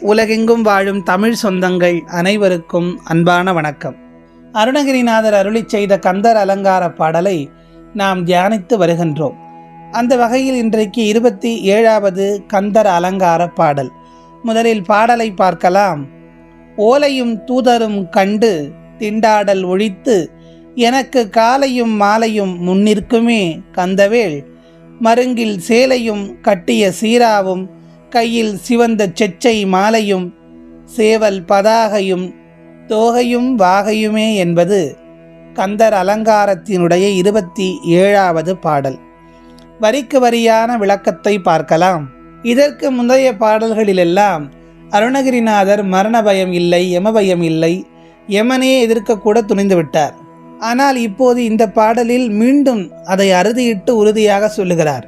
உலகெங்கும் வாழும் தமிழ் சொந்தங்கள் அனைவருக்கும் அன்பான வணக்கம். அருணகிரிநாதர் அருளிச் செய்த கந்தர் அலங்கார பாடலை நாம் தியானித்து வருகின்றோம். அந்த வகையில் இன்றைக்கு இருபத்தி ஏழாவது கந்தர் அலங்கார பாடல். முதலில் பாடலை பார்க்கலாம். ஓலையும் தூதரும் கண்டு திண்டாடல் ஒழித்து எனக்கு காலையும் மாலையும் முன்னிற்குமே கந்தவேள். மருங்கில் சேலையும் கட்டிய சீராவும் கையில் சிவந்த செச்சை மாலையும் சேவல் பதாகையும் தோகையும் வாகையுமே என்பது கந்தர் அலங்காரத்தினுடைய இருபத்தி ஏழாவது பாடல். வரிக்கு வரியான விளக்கத்தை பார்க்கலாம். இதற்கு முந்தைய பாடல்களிலெல்லாம் அருணகிரிநாதர் மரண பயம் இல்லை யம பயம் இல்லை யமனே எதிர்க்கக்கூட துணிந்து விட்டார். ஆனால் இப்போது இந்த பாடலில் மீண்டும் அதை அறுதியிட்டு உறுதியாக சொல்லுகிறார்.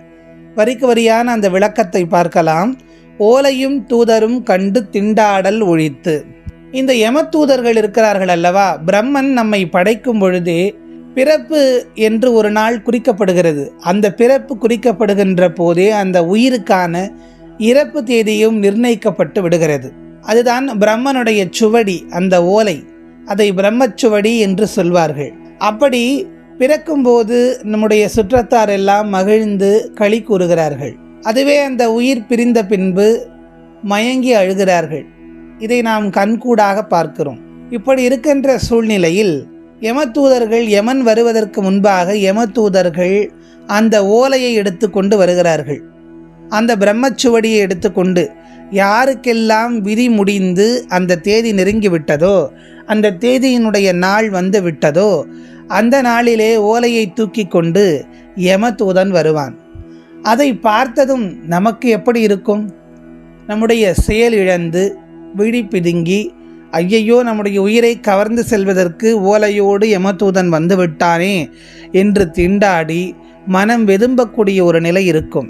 வரிக்கு வரியான அந்த விளக்கத்தை பார்க்கலாம். ஓலையும் தூதரும் கண்டு திண்டாடல் ஒழித்து. இந்த யமத்தூதர்கள் இருக்கிறார்கள் அல்லவா? பிரம்மன் நம்மை படைக்கும் பொழுதே பிறப்பு என்று ஒரு நாள் குறிக்கப்படுகிறது. அந்த பிறப்பு குறிக்கப்படுகின்ற போதே அந்த உயிருக்கான இறப்பு தேதியும் நிர்ணயிக்கப்பட்டு விடுகிறது. அதுதான் பிரம்மனுடைய சுவடி அந்த ஓலை. அதை பிரம்மச்சுவடி என்று சொல்வார்கள். அப்படி பிறக்கும்போது நம்முடைய சுற்றத்தார் எல்லாம் மகிழ்ந்து களி கூறுகிறார்கள். அதுவே அந்த உயிர் பிரிந்த பின்பு மயங்கி அழுகிறார்கள். இதை நாம் கண்கூடாக பார்க்கிறோம். இப்படி இருக்கின்ற சூழ்நிலையில் யமதூதர்கள் யமன் வருவதற்கு முன்பாக யமதூதர்கள் அந்த ஓலையை எடுத்துக்கொண்டு வருகிறார்கள். அந்த பிரம்மச்சுவடியை எடுத்துக்கொண்டு யாருக்கெல்லாம் விதி முடிந்து அந்த தேதி நெருங்கி விட்டதோ அந்த தேதியினுடைய நாள் வந்து விட்டதோ அந்த நாளிலே ஓலையை தூக்கி கொண்டு யமதூதன் வருவான். அதை பார்த்ததும் நமக்கு எப்படி இருக்கும்? நம்முடைய செயல் இழந்து விழி பிதுங்கி ஐயையோ நம்முடைய உயிரை கவர்ந்து செல்வதற்கு ஓலையோடு யமதூதன் வந்து விட்டானே என்று திண்டாடி மனம் வெதும்பக்கூடிய ஒரு நிலை இருக்கும்.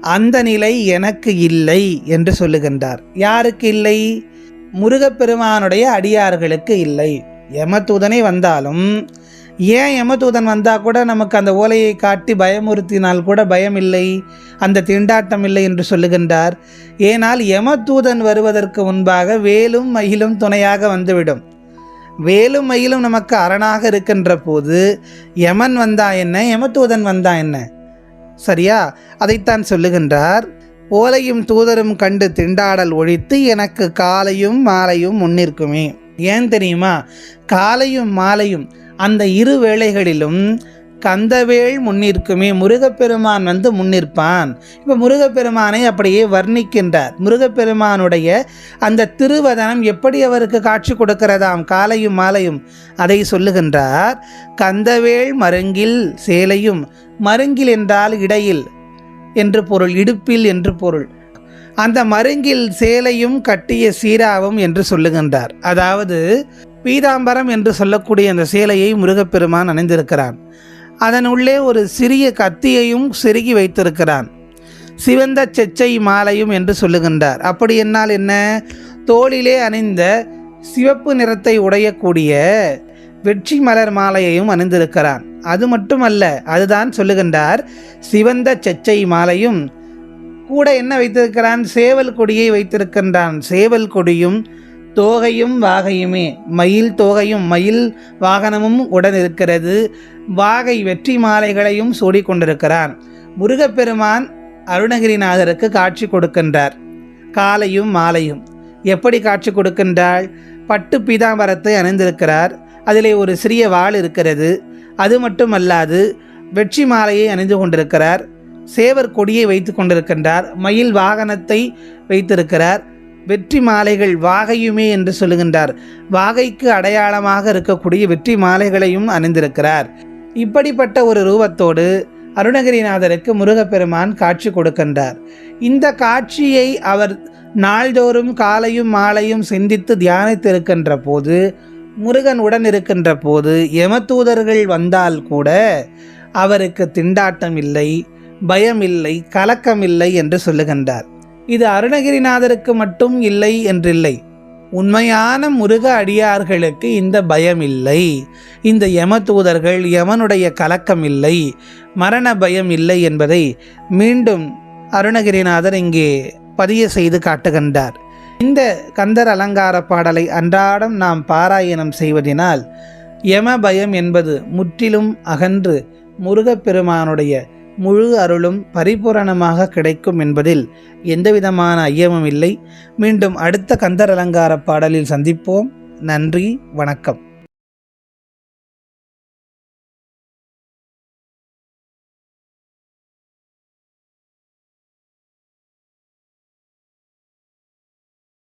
அந்த நிலை எனக்கு இல்லை என்று சொல்லுகின்றார். யாருக்கு இல்லை? முருகப்பெருமானுடைய அடியார்களுக்கு இல்லை. யமதூதனே வந்தாலும் ஏன் யமதூதன் வந்தால் கூட நமக்கு அந்த ஓலையை காட்டி பயமுறுத்தினால் கூட பயம் இல்லை அந்த திண்டாட்டம் இல்லை என்று சொல்லுகின்றார். ஏனால் யமதூதன் வருவதற்கு முன்பாக வேலும் மயிலும் துணையாக வந்துவிடும். வேலும் மயிலும் நமக்கு அரணாக இருக்கின்ற போது யமன் வந்தா என்ன? யமதூதன் வந்தா என்ன? சரியா? அதைத்தான் சொல்லுகின்றார். ஓலையும் தூதரும் கண்டு திண்டாடல் ஒழித்து எனக்கு காலையும் மாலையும் முன்னிற்குமே. ஏன் தெரியுமா? காலையும் மாலையும் அந்த இரு வேளைகளிலும் கந்தவேள் முன்னிற்குமே முருகப்பெருமான் வந்து முன்னிற்பான். இப்போ முருகப்பெருமானை அப்படியே வர்ணிக்கின்றார். முருகப்பெருமானுடைய அந்த திருவதனம் எப்படி அவருக்கு காட்சி கொடுக்கிறதாம்? காலையும் மாலையும் அதை சொல்லுகின்றார் கந்தவேள் மருங்கில் சேலையும் மருங்கில் என்றால் இடையில் என்று பொருள் இடுப்பில் என்று பொருள். அந்த மருங்கில் சேலையும் கட்டிய சீராவும் என்று சொல்லுகின்றார். அதாவது பீதாம்பரம் என்று சொல்லக்கூடிய அந்த சேலையை முருகப்பெருமான் அணிந்திருக்கிறான். அதன் உள்ளே ஒரு சிறிய கத்தியையும் செருகி வைத்திருக்கிறான். சிவந்த செச்சை மாலையும் என்று சொல்லுகின்றார். அப்படி என்னால் என்ன? தோளிலே அணிந்த சிவப்பு நிறத்தை உடையக்கூடிய வெற்றி மலர் மாலையையும் அணிந்திருக்கிறான். அது மட்டுமல்ல அதுதான் சொல்லுகின்றார் சிவந்த செச்சை மாலையும். கூட என்ன வைத்திருக்கிறான்? சேவல் கொடியை வைத்திருக்கின்றான். சேவல் கொடியும் தோகையும் வாகையுமே. மயில் தோகையும் மயில் வாகனமும் உடன் இருக்கிறது வாகை வெற்றி மாலைகளையும் சூடிக்கொண்டிருக்கிறான் முருகப்பெருமான் அருணகிரிநாதருக்கு காட்சி கொடுக்கின்றார். காலையும் மாலையும். எப்படி காட்சி கொடுக்கின்றாள்? பட்டு பீதாம்பரத்தை அணிந்திருக்கிறார். அதிலே ஒரு சிறிய வாள் இருக்கிறது. அது மட்டுமல்லாது வெற்றி மாலையை அணிந்து கொண்டிருக்கிறார். சேவர் கொடியை வைத்து கொண்டிருக்கின்றார். மயில் வாகனத்தை வைத்திருக்கிறார். வெற்றி மாலைகள் வாகையுமே என்று சொல்லுகின்றார். வாகைக்கு அடையாளமாக இருக்கக்கூடிய வெற்றி மாலைகளையும் அணிந்திருக்கிறார். இப்படிப்பட்ட ஒரு ரூபத்தோடு அருணகிரிநாதருக்கு முருகப்பெருமான் காட்சி கொடுக்கின்றார். இந்த காட்சியை அவர் நாள்தோறும் காலையும் மாலையும் சிந்தித்து தியானித்திருக்கின்ற போது முருகன் உடன் இருக்கின்ற போது யமதூதர்கள் வந்தால் கூட அவருக்கு திண்டாட்டம் இல்லை பயம் இல்லை கலக்கம் இல்லை என்று சொல்லுகின்றார். இது அருணகிரிநாதருக்கு மட்டும் இல்லை என்றில்லை. உண்மையான முருக அடியார்களுக்கு இந்த பயம் இல்லை இந்த யம தூதர்கள் யமனுடைய கலக்கம் இல்லை மரண பயம் இல்லை என்பதை மீண்டும் அருணகிரிநாதர் இங்கே பதிய செய்து காட்டுகின்றார். இந்த கந்தர் அலங்கார பாடலை அன்றாடம் நாம் பாராயணம் செய்வதினால் யம பயம் என்பது முற்றிலும் அகன்று முருகப்பெருமானுடைய முழு அருளும் பரிபூரணமாக கிடைக்கும் என்பதில் எந்தவிதமான ஐயமும் இல்லை. மீண்டும் அடுத்த கந்தர் அலங்கார பாடலில் சந்திப்போம். நன்றி வணக்கம்.